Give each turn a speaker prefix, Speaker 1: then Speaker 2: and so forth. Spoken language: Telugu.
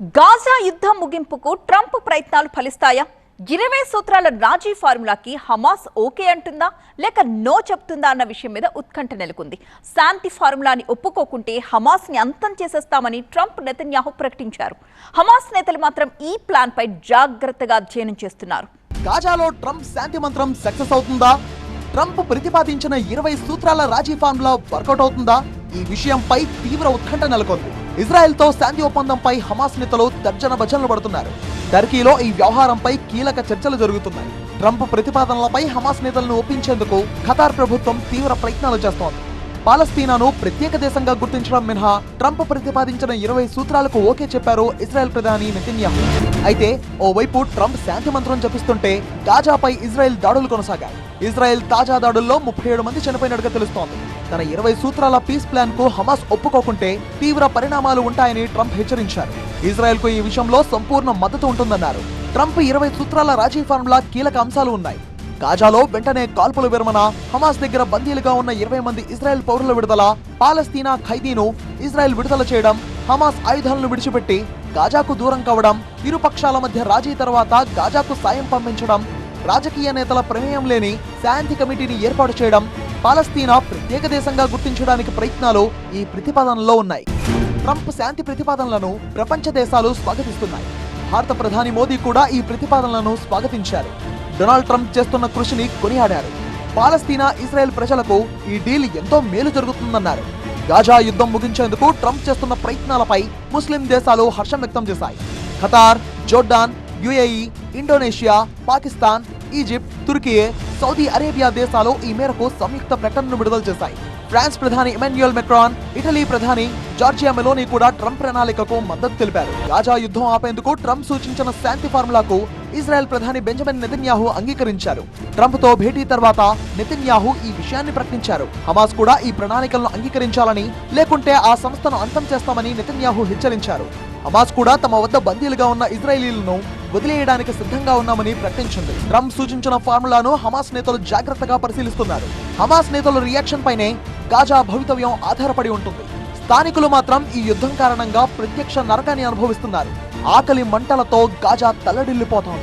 Speaker 1: గాజా యుద్ధం ముగింపుకు ట్రంప్ ప్రయత్నాలు ఫలిస్తాయా? ఇరవై సూత్రాల రాజీ ఫార్ములాకి హమాస్ ఓకే అంటుందా? లేక నో చెప్తుందా అన్న విషయం మీద ఉత్కంఠ నెలకొంది. శాంతి ఫార్ములాని ఒప్పుకోకుంటే హమాస్ని అంతం చేసేస్తామని ట్రంప్ నెతన్యాహు ప్రకటించారు. హమాస్ నేతలు మాత్రం ఈ ప్లాన్ పై జాగ్రత్తగా అధ్యయనం చేస్తున్నారు.
Speaker 2: గాజాలో ట్రంప్ శాంతి మంత్రం సక్సెస్ అవుతుందా? ట్రంప్ ప్రతిపాదించిన ఇరవై సూత్రాల రాజీ ఫార్ములా వర్కౌట్ అవుతుందా? ఈ విషయంపై తీవ్ర ఉత్కంఠ నెలకొంది. ఇజ్రాయెల్తో శాంతి ఒప్పందంపై హమాస్ నేతలు తర్జన భజనలు పడుతున్నారు. టర్కీలో ఈ వ్యవహారంపై కీలక చర్చలు జరుగుతున్నాయి. ట్రంప్ ప్రతిపాదనలపై హమాస్ నేతలను ఒప్పించేందుకు ఖతార్ ప్రభుత్వం తీవ్ర ప్రయత్నాలు చేస్తోంది. పాలస్తీనాను ప్రత్యేక దేశంగా గుర్తించడం మినహా ట్రంప్ ప్రతిపాదించిన ఇరవై సూత్రాలకు ఓకే చెప్పారు ఇజ్రాయెల్ ప్రధాని నెతన్యాహు. అయితే ఓవైపు ట్రంప్ శాంతి మంత్రం జపిస్తుంటే గాజాపై ఇజ్రాయెల్ దాడులు కొనసాగాయి. ఇజ్రాయెల్ తాజా దాడుల్లో ముప్పై ఏడు మంది చనిపోయినట్టుగా తెలుస్తోంది. తన ఇరవై సూత్రాల పీస్ ప్లాన్కు హమాస్ ఒప్పుకోకుంటే తీవ్ర పరిణామాలు ఉంటాయని ట్రంప్ హెచ్చరించారు. ఇజ్రాయెల్కు ఈ విషయంలో సంపూర్ణ మద్దతు ఉంటుందన్నారు. ట్రంప్ ఇరవై సూత్రాల రాజీ ఫార్ములా కీలక అంశాలు ఉన్నాయి. గాజాలో వెంటనే కాల్పుల విరమణ హమాస్ దగ్గర బందీలుగా ఉన్న ఇరవై మంది ఇజ్రాయెల్ పౌరుల విడుదల పాలస్తీనా ఖైదీను ఇజ్రాయెల్ విడుదల చేయడం హమాస్ ఆయుధాలను విడిచిపెట్టి గాజాకు దూరం కావడం ఇరు పక్షాల మధ్య రాజీ తర్వాత గాజాకు సాయం పంపించడం రాజకీయ నేతల ప్రమేయం లేని శాంతి కమిటీని ఏర్పాటు చేయడం పాలస్తీనా ప్రత్యేక దేశంగా గుర్తించడానికి ప్రయత్నాలు ఈ ప్రతిపాదనలో ఉన్నాయి. ట్రంప్ శాంతి ప్రతిపాదనలను ప్రపంచ దేశాలు స్వాగతిస్తున్నాయి. భారత ప్రధాని మోదీ కూడా ఈ ప్రతిపాదనలను స్వాగతించారు. డొనాల్డ్ ట్రంప్ చేస్తున్న కృషిని కొనియాడారు. పాలస్తీనా ఇస్రాయెల్ ప్రజలకు ఈ డీల్ ఎంతో మేలు జరుగుతుందన్నారు. గాజా యుద్ధం ముగించేందుకు ట్రంప్ చేస్తున్న ప్రయత్నాలపై ముస్లిం దేశాలు హర్షం వ్యక్తం చేశాయి. Qatar Jordan UAE Indonesia Pakistan Egypt Turkey Saudi Arabia దేశాలు ఈ మేరకు సంయుక్త ప్రకటనను విడుదల చేశాయి. ఫ్రాన్స్ ప్రధాని ఎమాన్యుయల్ మెక్రాన్ ఇటలీ ప్రధాని జార్జియా మెలోని కూడా ట్రంప్ ప్రణాళికకు మద్దతు తెలిపారు. గాజా యుద్ధం ఆపేందుకు ట్రంప్ సూచించిన శాంతి ఫార్ములాకు ఇజ్రాయెల్ ప్రధాని బెంజమిన్ నెతన్యాహు అంగీకరించారు. ట్రంప్తో భేటీ తర్వాత నెతన్యాహు ఈ విషయాన్ని ప్రకటించారు. హమాస్ కూడా ఈ ప్రణాళికలను అంగీకరించాలని లేకుంటే ఆ సంస్థను అంతం చేస్తామని నెతన్యాహు హెచ్చరించారు. హమాస్ కూడా తమ వద్ద బందీలుగా ఉన్న ఇజ్రాయేలీలను వదిలేయడానికి సిద్ధంగా ఉన్నామని ప్రకటించింది. ట్రంప్ సూచించిన ఫార్ములాను హమాస్ నేతలు జాగ్రత్తగా పరిశీలిస్తున్నారు. హమాస్ నేతల రియాక్షన్ పైనే గాజా భవితవ్యం ఆధారపడి ఉంటుంది. స్థానికులు మాత్రం ఈ యుద్ధం కారణంగా ప్రత్యక్ష నరకాన్ని అనుభవిస్తున్నారు. ఆకలి మంటలతో గాజా తల్లడిల్లిపోతోంది.